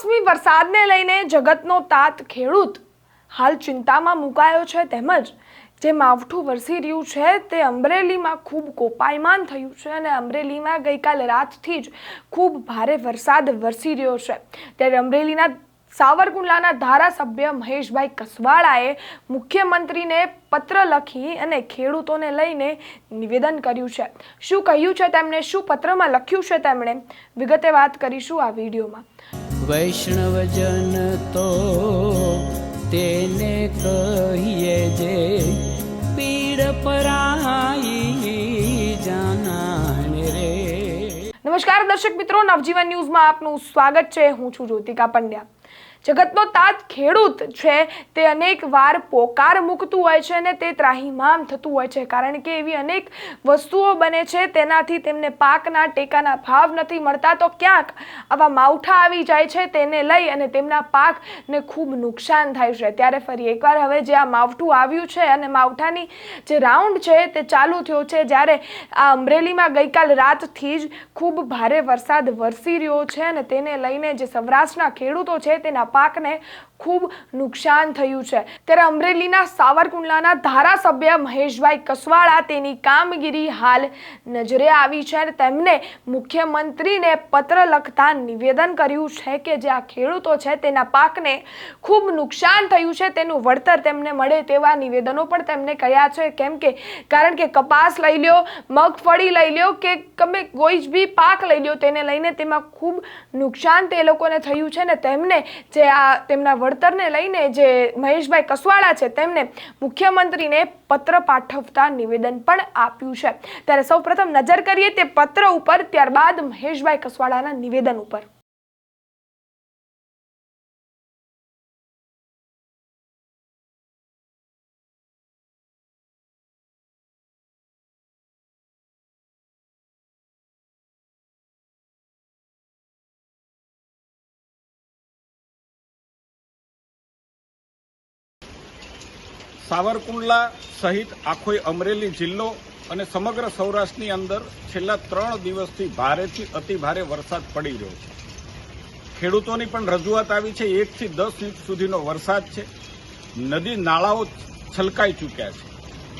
કમોસમી વરસાદને લઈને જગતનો તાત ખેડૂત હાલ ચિંતામાં મુકાયો છે તેમજ જે માવઠું વરસી રહ્યું છે તે અમરેલીમાં ખૂબ કોપાયમાન થયું છે અને અમરેલીમાં ગઈકાલે રાતથી જ ખૂબ ભારે વરસાદ વરસી રહ્યો છે. ત્યારે અમરેલીના સાવરકુંડલાના ધારાસભ્ય મહેશભાઈ કસવાળાએ મુખ્યમંત્રીને પત્ર લખી અને ખેડૂતોને લઈને નિવેદન કર્યું છે. શું કહ્યું છે તેમણે? શું પત્રમાં લખ્યું છે તેમણે? વિગતે વાત કરીશું આ વિડીયોમાં. વૈષ્ણવજન તો તેને કહીએ જે પીડ પરાઈ જાનાને રે. નમસ્કાર દર્શક મિત્રો, નવજીવન ન્યૂઝમાં આપનું સ્વાગત છે. હું છું જ્યોતિકા પંડ્યા. જગતનો તાત ખેડૂત છે, તે અનેક વાર પોકાર મૂકતું હોય છે અને તે ત્રાહીમામ થતું હોય છે. કારણ કે એવી અનેક વસ્તુઓ બને છે, તેનાથી તેમને પાકના ટેકાના ભાવ નથી મળતા. તો ક્યાંક આવા માવઠા આવી જાય છે, તેને લઈ અને તેમના પાકને ખૂબ નુકસાન થાય છે. ત્યારે ફરી એકવાર હવે જે આ માવઠું આવ્યું છે અને માવઠાની જે રાઉન્ડ છે, તે ચાલુ થયો છે. જ્યારે આ અમરેલીમાં ગઈકાલ રાતથી જ ખૂબ ભારે વરસાદ વરસી રહ્યો છે અને તેને લઈને જે સૌરાષ્ટ્રના ખેડૂતો છે, તેના પાકને ખૂબ નુકસાન થયું છે. ત્યારે અમરેલીના સાવરકુંડલાના ધારાસભ્ય મહેશભાઈ કસવાળા તેની કામગીરી હાલ નજરે આવી છે અને તેમને મુખ્યમંત્રીને પત્ર લખતા નિવેદન કર્યું છે કે જે આ ખેડૂતો છે તેના પાકને ખૂબ નુકસાન થયું છે, તેનું વળતર તેમને મળે તેવા નિવેદનો પણ તેમને કર્યા છે. કેમ કે, કારણ કે કપાસ લઈ લ્યો, મગફળી લઈ લ્યો કે તમે કોઈ જ બી પાક લઈ લ્યો, તેને લઈને તેમાં ખૂબ નુકસાન તે લોકોને થયું છે ને તેમને જે આ તેમના વળતરને લઈને જે મહેશભાઈ કસવાળા છે, તેમને મુખ્યમંત્રીને પત્ર પાઠવતા નિવેદન પણ આપ્યું છે. ત્યારે સૌપ્રથમ નજર કરીએ તે પત્ર ઉપર, ત્યારબાદ મહેશભાઈ કસવાળાના નિવેદન ઉપર. સાવરકુંડલા સહિત આખો અમરેલી જિલ્લો અને સમગ્ર સૌરાષ્ટ્રની અંદર છેલ્લા ત્રણ દિવસથી ભારેથી અતિ ભારે વરસાદ પડી રહ્યો છે. ખેડૂતોની પણ રજૂઆત આવી છે, એકથી દસ ઇંચ સુધીનો વરસાદ છે. નદી નાળાઓ છલકાઈ ચૂક્યા છે.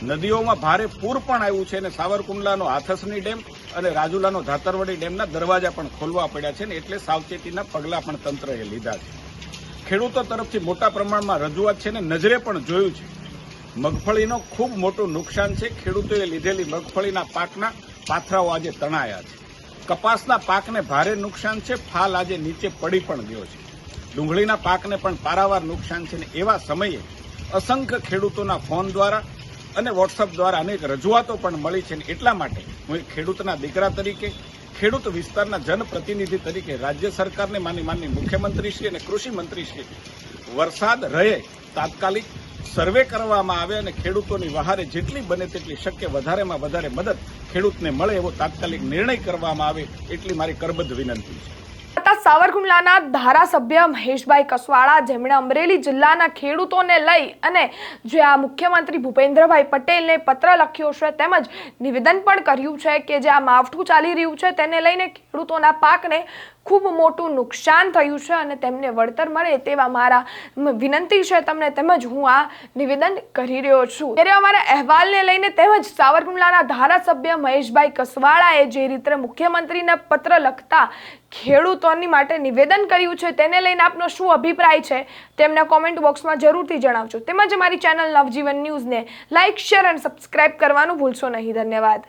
નદીઓમાં ભારે પૂર પણ આવ્યું છે અને સાવરકુંડલાનો આથસની ડેમ અને રાજુલાનો ધાતરવડી ડેમના દરવાજા પણ ખોલવા પડ્યા છે ને એટલે સાવચેતીના પગલાં પણ તંત્રએ લીધા છે. ખેડૂતો તરફથી મોટા પ્રમાણમાં રજૂઆત છે ને નજરે પણ જોયું છે. મગફળીનો ખૂબ મોટું નુકસાન છે. ખેડૂતોએ લીધેલી મગફળીના પાકના પાથરાઓ આજે તણાયા છે. કપાસના પાકને ભારે નુકસાન છે. ફાલ આજે નીચે પડી પણ ગયો છે. ડુંગળીના પાકને પણ પારાવાર નુકસાન છે ને એવા સમયે અસંખ્ય ખેડૂતોના ફોન દ્વારા અને વોટ્સઅપ દ્વારા અનેક રજૂઆતો પણ મળી છે ને એટલા માટે હું એક ખેડૂતના દીકરા તરીકે, ખેડૂત વિસ્તારના જનપ્રતિનિધિ તરીકે, રાજ્ય સરકારને માની માનની મુખ્યમંત્રીશ્રી અને કૃષિ મંત્રીશ્રી વરસાદ રહે તાત્કાલિક સર્વે કરવામાં આવે અને ખેડૂતોની વહારે જેટલી બને તેટલી શક્ય વધારેમાં વધારે મદદ ખેડૂતને મળે એવો તાત્કાલિક નિર્ણય કરવામાં આવે એટલી મારી કરબદ્ધ વિનંતી છે. સાવરકુંડલાના ધારાસભ્ય મહેશભાઈ કસવાળા જેમણે અમરેલી જિલ્લાના ખેડૂતોને લઈ અને જે આ મુખ્યમંત્રી ભૂપેન્દ્રભાઈ પટેલને પત્ર લખ્યો છે તેમજ નિવેદન પણ કર્યું છે કે જે આ માવઠું ચાલી રહ્યું છે તેને લઈને ખેડૂતોના પાકને ખૂબ મોટું નુકસાન થયું છે અને તેમને વળતર મળે તેવા મારા વિનંતી છે તમને તેમજ હું આ નિવેદન કરી રહ્યો છું. ત્યારે અમારા અહેવાલને લઈને તેમજ સાવરકુંડલાના ધારાસભ્ય મહેશભાઈ કસવાળાએ જે રીતે મુખ્યમંત્રીને પત્ર લખતા ખેડૂતોની માટે નિવેદન કર્યું છે તેને લઈને આપનો શું અભિપ્રાય છે તેમના કોમેન્ટ બોક્સમાં જરૂરથી જણાવજો. તેમજ અમારી ચેનલ નવજીવન ન્યૂઝને લાઇક શેર અને સબસ્ક્રાઇબ કરવાનું ભૂલશો નહીં. ધન્યવાદ.